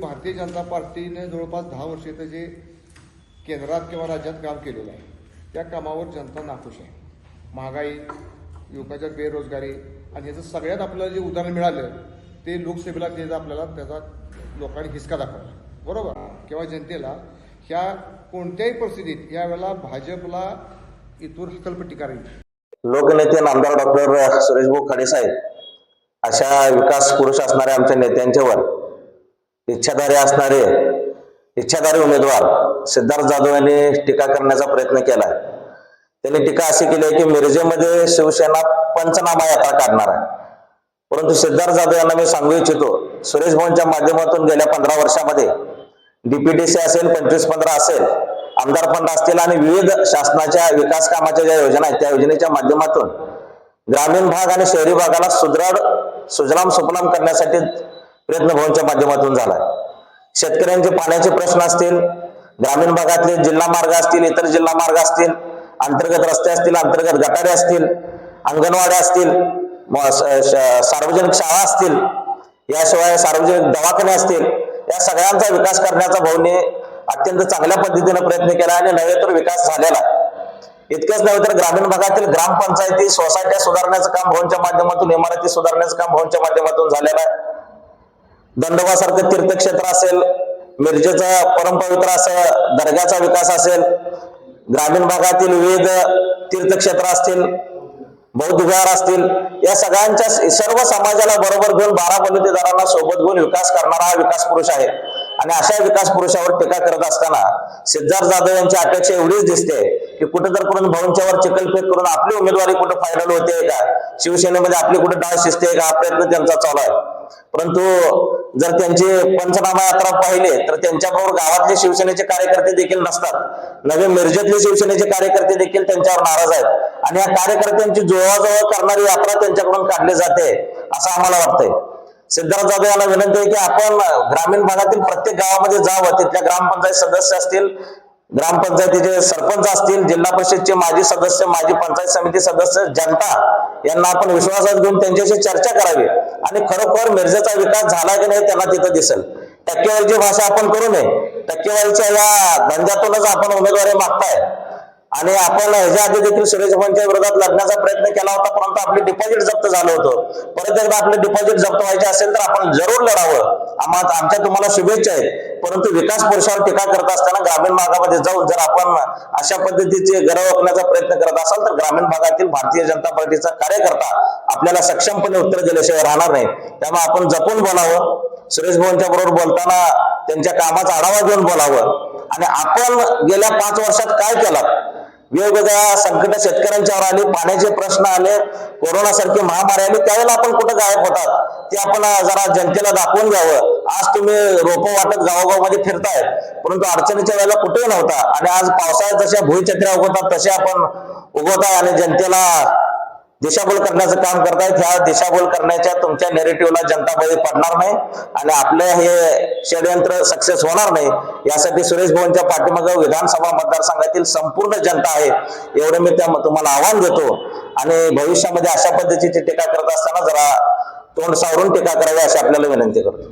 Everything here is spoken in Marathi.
भारतीय जनता पार्टीने जवळपास दहा वर्ष तर जे केंद्रात किंवा राज्यात काम केलेलं आहे त्या कामावर जनता नाखुश आहे. महागाई युवकाच्या बेरोजगारी आणि ह्याचं सगळ्यात आपल्याला जे उदाहरण मिळालं ते लोकसभेला त्याचा आपल्याला त्याचा लोकांनी हिसका दाखवला. बरोबर? किंवा जनतेला ह्या कोणत्याही परिस्थितीत यावेळेला भाजपला इथून हकलपट्टी करावी. लोकनेते नामदार डॉक्टर सुरेश भाऊ साहेब अशा विकास पुरुष असणाऱ्या आमच्या नेत्यांच्यावर इच्छाधारी असणारे इच्छाधारी उमेदवार सिद्धार्थ जाधव यांनी टीका करण्याचा प्रयत्न केला. त्यांनी टीका अशी केली आहे की मिरजेमध्ये शिवसेना पंचनामा यात्रा काढणार आहे. परंतु सिद्धार्थ जाधव यांना मी सांगू इच्छितो सुरेश भवनच्या माध्यमातून गेल्या पंधरा वर्षामध्ये डीपीटीसी असेल पंचवीस पंधरा असेल आमदार फंड असतील आणि विविध शासनाच्या विकास कामाच्या ज्या योजना आहेत त्या योजनेच्या माध्यमातून ग्रामीण भाग आणि शहरी भागाला सुदृढ सुजलाम सुफलाम करण्यासाठी प्रयत्न भवनच्या माध्यमातून झाला शेतकऱ्यांचे पाण्याचे प्रश्न असतील ग्रामीण भागातले जिल्हा मार्ग असतील इतर जिल्हा मार्ग असतील अंतर्गत रस्ते असतील अंतर्गत गटारे असतील अंगणवाड्या असतील सार्वजनिक शाळा असतील याशिवाय सार्वजनिक दवाखाने असतील या सगळ्यांचा विकास करण्याचा भाऊने अत्यंत चांगल्या पद्धतीने प्रयत्न केला आणि नव्हे तर विकास झालेला. इतकंच नव्हे तर ग्रामीण भागातील ग्रामपंचायती सोसायट्या सुधारण्याचं काम भवनच्या माध्यमातून इमारती सुधारण्याचं काम भवनच्या माध्यमातून झालेलं आहे. दंडोबासारखं तीर्थक्षेत्र असेल मिरजेचं परमपवित्र असं दर्ग्याचा विकास असेल ग्रामीण भागातील विविध तीर्थक्षेत्र असतील बौद्ध विहार असतील या सगळ्यांच्या सर्व समाजाला बरोबर घेऊन बारा बलुतेदारांना सोबत घेऊन विकास करणारा हा विकास पुरुष आहे. आणि अशा विकास पुरुषावर टीका करत असताना सिद्धार्थ जाधव यांची अपेक्षा एवढीच दिसते की कुठे तर करून भाऊंच्यावर चिकलफेक करून आपली उमेदवारी कुठे फायनल होते का? शिवसेनेमध्ये आपली कुठे डाळ शिजते का? हा प्रयत्न त्यांचा चालू आहे. परंतु जर त्यांचे पंचनामा यात्रा पाहिले तर त्यांच्याबरोबर गावातले शिवसेनेचे कार्यकर्ते देखील नसतात. नवे मिरजेतले शिवसेनेचे कार्यकर्ते देखील त्यांच्यावर नाराज आहेत. आणि या कार्यकर्त्यांची जुळवाजुळव करणारी यात्रा त्यांच्याकडून काढली जाते असं आम्हाला वाटतंय. सिद्धार्थ जाधव यांना विनंती आहे की आपण ग्रामीण भागातील प्रत्येक गावामध्ये जावं तिथल्या ग्रामपंचायत सदस्य असतील ग्रामपंचायतीचे सरपंच असतील जिल्हा परिषदचे माजी सदस्य माजी पंचायत समिती सदस्य जनता यांना आपण विश्वासात घेऊन त्यांच्याशी चर्चा करावी. आणि खरोखर मिरजेचा विकास झाला की नाही त्याला तिथं दिसेल. टक्केवारीची भाषा आपण करू नये. टक्केवारीच्या या धंद्यातूनच आपण उमेदवारी मागताय. आणि आपण ह्याच्या आधी देखील सुरेश भाऊंच्या विरोधात लढण्याचा प्रयत्न केला होता परंतु आपले डिपॉझिट जप्त झालं होतं. परत एकदा आपले डिपॉझिट जप्त व्हायचे असेल तर आपण जरूर लढावं. आम्हा आमच्या तुम्हाला शुभेच्छा आहेत. परंतु विकास पुरुषावर टीका करत असताना ग्रामीण भागामध्ये जाऊन जर आपण अशा पद्धतीचे गरव ओळखण्याचा प्रयत्न करत असाल तर ग्रामीण भागातील भारतीय जनता पार्टीचा कार्यकर्ता आपल्याला सक्षमपणे उत्तर दिल्याशिवाय राहणार नाही. त्यामुळे आपण जपून बोलावं. सुरेश भवनच्या बरोबर बोलताना त्यांच्या कामाचा आढावा घेऊन बोलावं. आणि आपण गेल्या पाच वर्षात काय केलं? वेगवेगळ्या संकट शेतकऱ्यांच्यावर आली पाण्याचे प्रश्न आले कोरोना सारखी महामारी आली त्यावेळेला आपण कुठं गायब होतात? ते आपण जरा जनतेला दाखवून घ्यावं. आज तुम्ही रोपं वाटत गावोगावमध्ये फिरताय परंतु अडचणीच्या वेळेला कुठेही नव्हता. आणि आज पावसाळ्यात जशा भुईछत्र्या उगवतात तसे आपण उगवताय आणि जनतेला दिशाभूल करण्याचं काम करतायत. ह्या दिशाभूल करण्याच्या तुमच्या नेरेटिव्हला जनता बळी पडणार नाही आणि आपलं हे षडयंत्र सक्सेस होणार नाही. यासाठी सुरेश भवनच्या पाठीमागं विधानसभा मतदारसंघातील संपूर्ण जनता आहे. एवढं मी त्या तुम्हाला आव्हान देतो. आणि भविष्यामध्ये अशा पद्धतीची टीका करत असताना जरा तोंड सावरून टीका करावी अशी आपल्याला विनंती करतो.